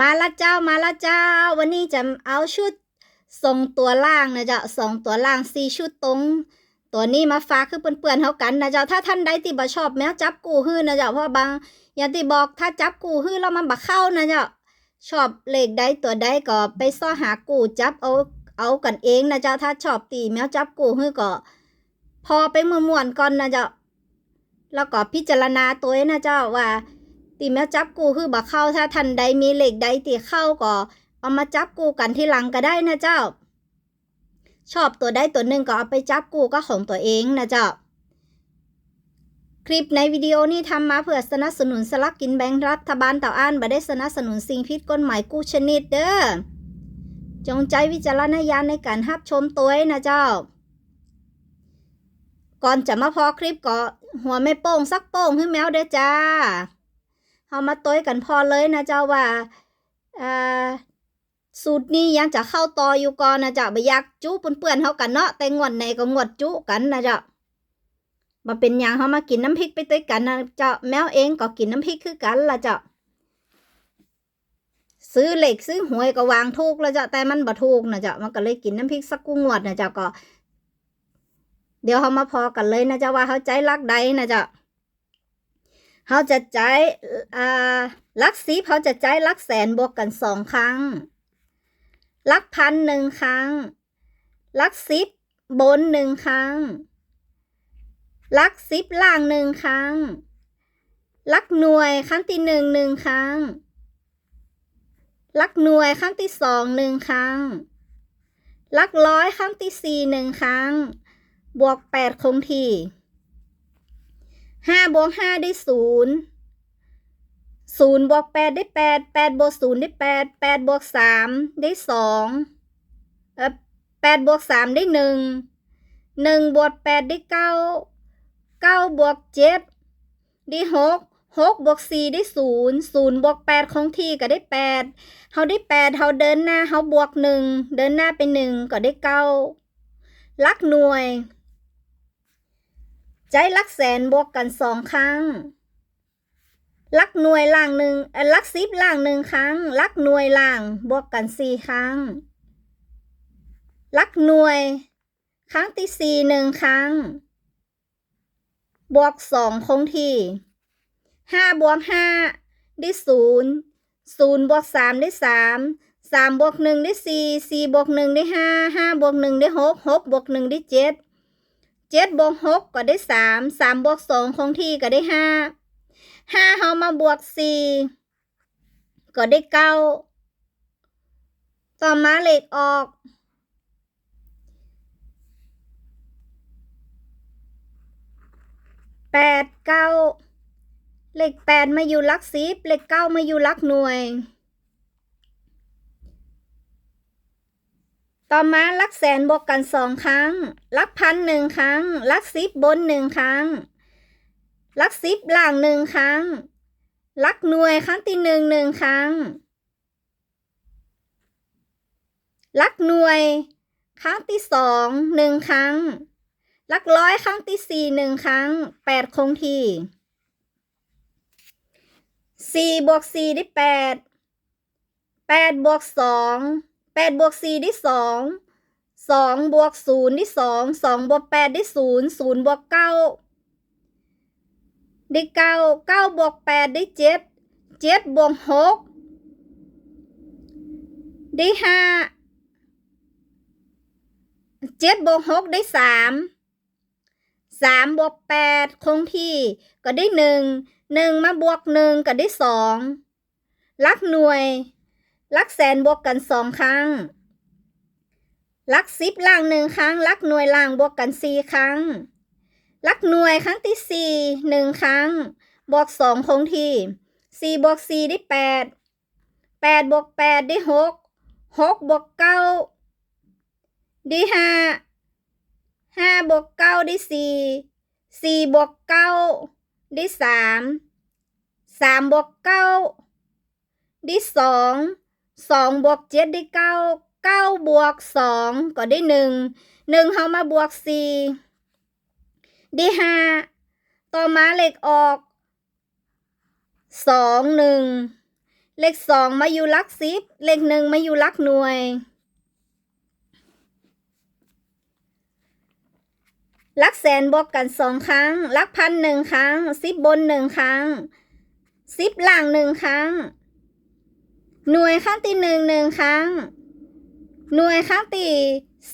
มาละเจ้ามาละเจ้า วันนี้จะเอาชุดทรงตัวล่างนะเจ้าสองตัวล่างสี่ชุดตรงตัวนี้มาฝากคือเปื่อนๆเท่ากันนะเจ้าถ้าท่านใดที่บ่ชอบแมวจับกูฮื้อนะเจ้าเพราะบางอย่างที่บอกถ้าจับกูฮื้อแล้วมันบ่เข้านะเจ้าชอบเลขใดตัวใดก็ไปซ้อหากูจับเอาเอากันเองนะเจ้าถ้าชอบตีแมวจับกูฮื้อก็พอไปม่วนก่อนนะเจ้าแล้วก็พิจารณาตัวนะเจ้าว่า ตีแมวจับกูคือบ่เข้าถ้าทันใดมีเหล็กใดตีเข้าก็เอามาจับกูกันที่หลังก็ได้นะเจ้า ชอบตัวใดตัวหนึ่งก็เอาไปจับกูก็ของตัวเองนะเจ้า คลิปในวิดีโอนี้ทำมาเพื่อสนับสนุนสลักกินแบ่งรัฐบาลต่ออ่านบ่ได้สนับสนุนสิ่งผิดกฎหมายกู้ชนิดเด้อจงใจวิจารณญาณในการรับชมตัวนะเจ้า ก่อนจะมาพอคลิปก็หัวไม่โป้งสักโป้งให้แมวเด้อจ้า เอามาต้อยกันพอเลยนะเจ้าว่าอ่าสูตรนี้ยังจะเข้าต่ออยู่ก่อนนะเจ้าไปอยากจุเปื่อนๆเฮากันเนาะแต่งวดในก็งวดจุกันนะเจ้ามาเป็นอย่างเฮามากินน้ำพริกไปด้วยกันนะเจ้าแมวเองก็กินน้ำพริกคือกันละเจ้าซื้อเหล็กซื้อหวยก็วางถูกแล้วเจ้าแต่มันบ่ถูกนะเจ้ามันก็เลยกินน้ำพริกสักกูงวดนะเจ้าก็ เดี๋ยวเฮามาพอกันเลยนะเจ้าว่าเขาใจรักใดนะเจ้า เขาจะจ่ายอ่าลักสิบเขาจะจ่ายลักแสนบวกกันสองครั้ง ลักพันหนึ่งครั้ง ลักสิบบนหนึ่งครั้ง ลักสิบล่างหนึ่งครั้ง ลักหน่วยครั้งที่หนึ่งหนึ่งครั้ง ลักหน่วยครั้งที่สองหนึ่งครั้ง ลักร้อยครั้งที่สี่หนึ่งครั้ง บวกแปดคงที่ ห้าบวกห้าได้ศูนย์ศูนย์บวกแปดได้แปดแปดบวกศูนย์ได้แปดแปดบวกสามได้สองเออแปดบวกสามได้หนึ่งหนึ่งบวกแปดได้เก้าเก้าบวกเจ็ดได้หกหกบวกสี่ได้ศูนย์ศูนย์บวกแปดคงที่ก็ได้แปดเขาได้แปดเขาเดินหน้าเขาบวกหนึ่งเดินหน้าไปหนึ่งก็ได้เก้าลักหน่วย ใจลักแสนบวกกันสองครั้ง ลักหน่วยล่างหนึ่งลักสิบล่างหนึ่งครั้ง ลักหน่วยล่างบวกกันสี่ครั้ง ลักหน่วย ครั้งที่สี่หนึ่งครั้ง บวกสองคงที่ห้าบวกห้าได้ศูนย์ศูนย์บวกสามได้สามสามบวกหนึ่งได้สี่สี่บวกหนึ่งได้ห้าห้าบวกหนึ่งได้หกหกบวกหนึ่งได้เจ็ด เจ็ดบวกหกก็ได้สามสามบวกสองคงที่ก็ได้ห้าห้าเอามาบวกสี่ก็ได้เก้าต่อมาเลขออกแปดเก้าเลขแปดมาอยู่ลักสิบเลขเก้ามาอยู่ลักหน่วย ต่อมาลักแสนบวกกันสองครั้ง ลักพันหนึ่งครั้ง ลักสิบบนหนึ่งครั้ง ลักสิบล่างหนึ่งครั้ง ลักหน่วยครั้งที่หนึ่งหนึ่งครั้ง ลักหน่วยครั้งที่สองหนึ่งครั้ง ลักร้อยครั้งที่สี่หนึ่งครั้งแปดคงที่สี่บวกสี่ได้แปดแปดบวกสอง แปดบวกสี่ได้สองสองบวกศูนย์ได้สองสองบวกแปดได้ศูนย์ศูนย์บวกเก้าได้เก้าเก้าบวกแปดได้เจ็ดเจ็ดบวกหกได้ห้าเจ็ดบวกหกได้สามสามบวกแปดคงที่ก็ได้หนึ่งหนึ่งมาบวกหนึ่งก็ได้สองลักหน่วย ลักแสนบวกกันสองครั้ง ลักสิบล่างหนึ่งครั้ง ลักหน่วยล่างบวกกันสี่ครั้ง ลักหน่วยครั้งที่สี่หนึ่งครั้ง บวกสองคงที่สี่บวกสี่ได้แปดแปดบวกแปดได้หกหกบวกเก้าได้ห้าห้าบวกเก้าได้สี่สี่บวกเก้าได้สามสามบวกเก้าได้สอง สองบวกเจ็ดได้เก้าเก้าบวกสองก็ได้หนึ่งหนึ่งเขามาบวกสี่ได้ห้าต่อมาเลขออกสองหนึ่งเลขสองมาอยู่ลักสิบเลขหนึ่งมาอยู่ลักหน่วย ลักแสนบวกกันสองครั้ง ลักพันหนึ่งครั้งสิบบนหนึ่งครั้งสิบล่างหนึ่งครั้ง หน่วยครั้งที่หนึ่งหนึ่งครั้ง หน่วยครั้งที่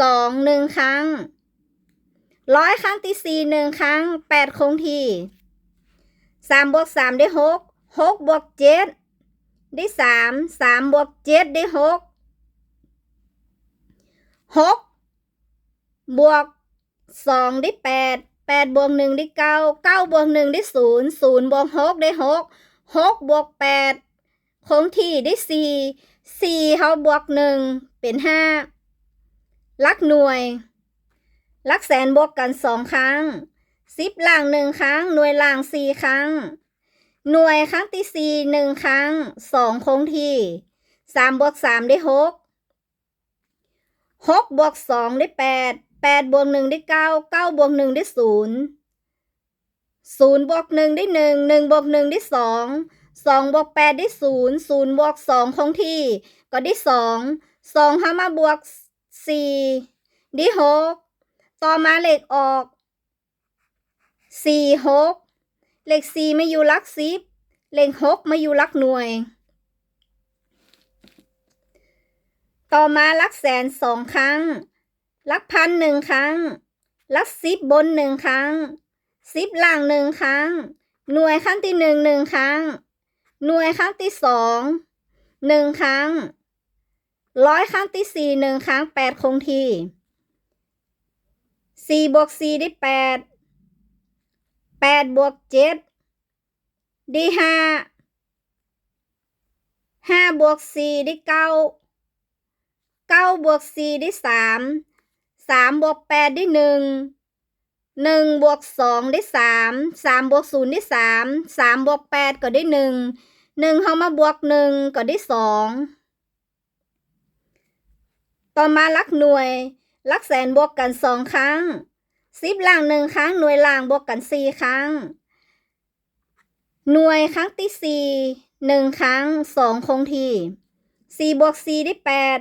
สองหนึ่งครั้ง ร้อยครั้งที่สี่หนึ่งครั้งแปดคงที่สามบวกสามได้หกหกบวกเจ็ดได้สามสามบวกเจ็ดได้หกหกบวกสองได้แปดแปดบวกหนึ่งได้เก้าเก้าบวกหนึ่งได้ศูนย์ศูนย์บวกหกได้หกหกบวกแปด คงที่ได้สี่สี่เขาบวกหนึ่งเป็นห้าลักหน่วย ลักแสนบวกกันสองครั้งสิบล่างหนึ่งครั้ง หน่วยล่างสี่ครั้ง หน่วยครั้งที่สี่หนึ่งครั้งสองคงที่สามบวกสามได้หกหกบวกสองได้แปดแปดบวกหนึ่งได้เก้าเก้าบวกหนึ่งได้ศูนย์ศูนย์บวกหนึ่งได้หนึ่งหนึ่งบวกหนึ่งได้สอง สองบวกแปดได้ศูนย์ศูนย์บวกสองคงที่ ก็ได้สองสองห้ามาบวกสี่ได้หกต่อมาเลขออกสี่หกเลขสี่ไม่อยู่ลักสิบเลขหกไม่อยู่ลักหน่วย ต่อมาลักแสนสองครั้ง ลักพันหนึ่งครั้ง ลักสิบบนหนึ่งครั้งสิบล่างหนึ่งครั้ง หน่วยครั้งที่หนึ่งหนึ่งครั้ง หน่วยครั้งที่สองหนึ่งครั้งร้อยครั้งที่สี่หนึ่งครั้งแปดคงที่สี่บวกสี่ได้แปดแปดบวกเจ็ดได้ห้าห้าบวกสี่ได้เก้าเก้าบวกสี่ได้สามสามบวกแปดได้หนึ่ง หนึ่งบวกสองได้สามสามบวกศูนย์ได้สามสามบวกแปดก็ได้หนึ่งหนึ่งเข้ามาบวกหนึ่งก็ได้สองต่อมาลักหน่วยลักแสนบวกกันสองครั้งสิบล่างหนึ่งครั้งหน่วยล่างบวกกันสี่ครั้ง หน่วยครั้งที่สี่หนึ่งครั้งสองคงที่สี่บวกสี่ได้แปด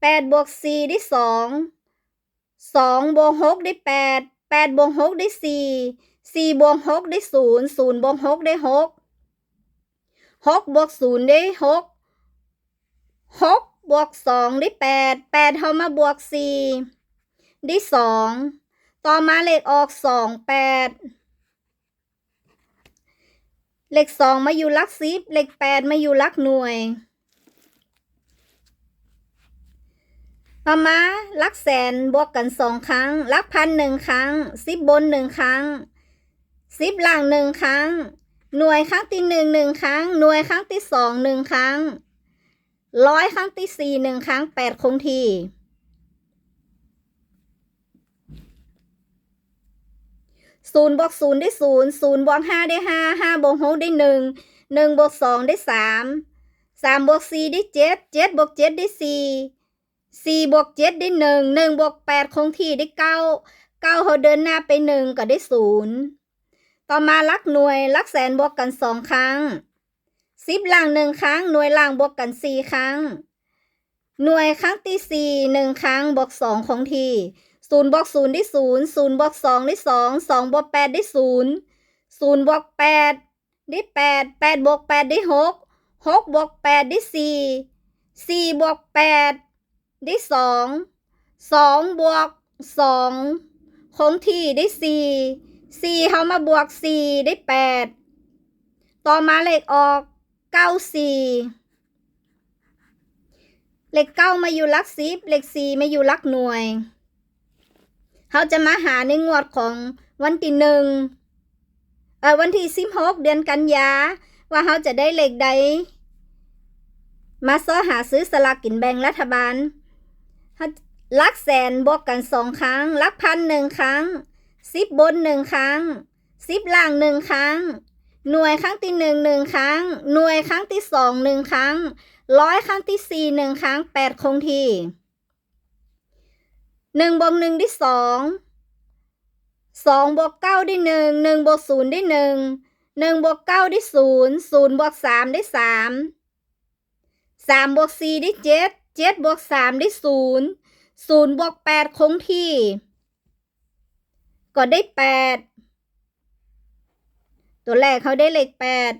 แปดบวกสี่ได้สองสองบวกหกได้แปด แปดบวกหกได้สี่สี่บวกหกได้ศูนย์ศูนย์บวกหกได้หกหกบวกศูนย์ได้หกหกบวกสองได้แปดแปดเข้ามาบวกสี่ได้สองต่อมาเลขออกสองแปดเลขสองมาอยู่หลักสิบเลขแปดมาอยู่หลักหน่วย ต่อมาลักแสนบวกกันสองครั้ง ลักพันหนึ่งครั้ง สิบบนหนึ่งครั้ง สิบหล่างหนึ่งครั้ง หน่วยครั้งที่หนึ่งหนึ่งครั้ง หน่วยครั้งที่สองหนึ่งครั้ง ร้อยครั้งที่สี่หนึ่งครั้งแปดคงที่ศูนย์บวกศูนย์ได้ศูนย์ศูนย์บวกห้าได้ห้าห้าบวกหกได้หนึ่งหนึ่งบวกสองได้สามสามบวกสี่ได้เจ็ดเจ็ดบวกเจ็ดได้สี่ สี่บวกเจ็ดได้หนึ่งหนึ่งบวกแปดคงที่ได้เก้าเก้าเขาเดินหน้าไปหนึ่งก็ได้ศูนย์ต่อมาลักหน่วยลักแสนบวกกันสองครั้งสิบล่างหนึ่งครั้งหน่วยล่างบวกกันสี่ครั้ง หน่วยครั้งที่สี่หนึ่งครั้งบวกสองคงที่ศูนย์บวกศูนย์ได้ศูนย์ศูนย์บวกสองได้สองสองบวกแปดได้ศูนย์ศูนย์บวกแปดได้แปดแปดบวกแปดได้หกหกบวกแปดได้สี่สี่บวกแปด ได้สองสองบวกสองคงที่ได้สี่สี่เขามาบวกสี่ได้แปดต่อมาเลขออกเก้าสี่เลขเก้ามาอยู่ลักสิบเลขสี่มาอยู่ลักหน่วยเขาจะมาหาในงวดของวันที่หนึ่งเออวันที่สิบหกเดือนกันยาว่าเขาจะได้เลขใดมาซ้อหาซื้อสลากกินแบ่งรัฐบาล ลักแสนบวกกันสองครั้ง ลักพันหนึ่งครั้งสิบบนหนึ่งครั้งสิบล่างหนึ่งครั้ง หน่วยครั้งที่หนึ่งหนึ่งครั้ง หน่วยครั้งที่สองหนึ่งครั้ง ร้อยครั้งที่สี่หนึ่งครั้งแปดคงที่หนึ่งบวกหนึ่งได้สองสองบวกเก้าได้หนึ่งหนึ่งบวกศูนย์ได้หนึ่งหนึ่งบวกเก้าได้ศูนย์ศูนย์บวกสามได้สามสามบวกสี่ได้เจ็ด เจ็ดบวกสามได้ศูนย์ศูนย์บวกแปดคงที่ ก็ได้แปดตัวแรกเขาได้เลขแปด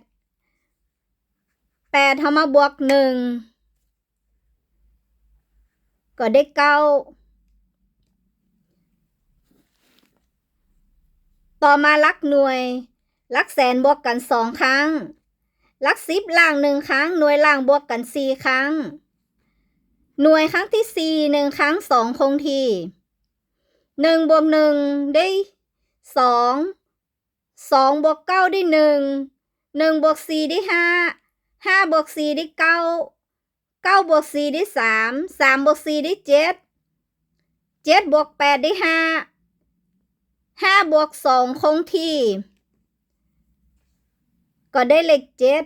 แปดเขามาบวกหนึ่งก็ได้เก้าต่อมาลักหน่วยลักแสนบวกกันสองครั้งลักสิบล่างหนึ่งครั้งหน่วยล่างบวกกันสี่ครั้ง หน่วยครั้งที่สี่หนึ่งครั้งสองคงที่หนึ่งบวกหนึ่งได้สองสองบวกเก้าได้หนึ่งหนึ่งบวกสี่ได้ห้าห้าบวกสี่ได้เก้าเก้าบวกสี่ได้สามสามบวกสี่ได้เจ็ดเจ็ดบวกแปดได้ห้าห้าบวกสองคงที่ ก็ได้เลขเจ็ด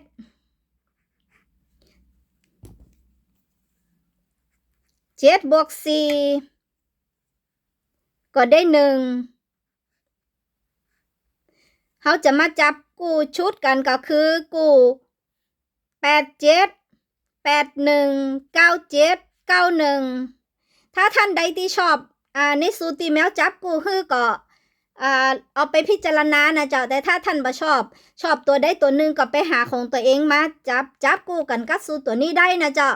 เจ็ดบวกสี่ก็ได้หนึ่งเขาจะมาจับกูชุดกันก็คือกูแปดเจ็ดแปดหนึ่งเก้าเจ็ดเก้าหนึ่งถ้าท่านใดที่ชอบอ่าในสูตรที่แมวจับกูคือก็อ่าเอาไปพิจารณานะเจ้าแต่ถ้าท่านบ่ชอบ ชอบตัวใดตัวหนึ่งก็ไปหาของตัวเองมาจับจับกูกันกัสูตรตัวนี้ได้นะเจ้า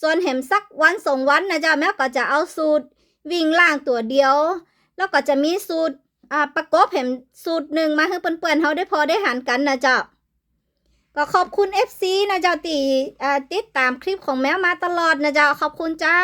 ส่วนเห็มสักวันสองวันนะจ๊ะแม่ก็จะเอาสูตรวิ่งล่างตัวเดียว แล้วก็จะมีสูตรอ่าประกอบเห็มสูตรหนึ่งมาให้เปื่อนๆเขาได้พอได้หันกันนะจ๊ะก็ขอบคุณ FC นะจ๊ะตีติดตามคลิปของแมวมาตลอดนะจ๊ะขอบคุณเจ้า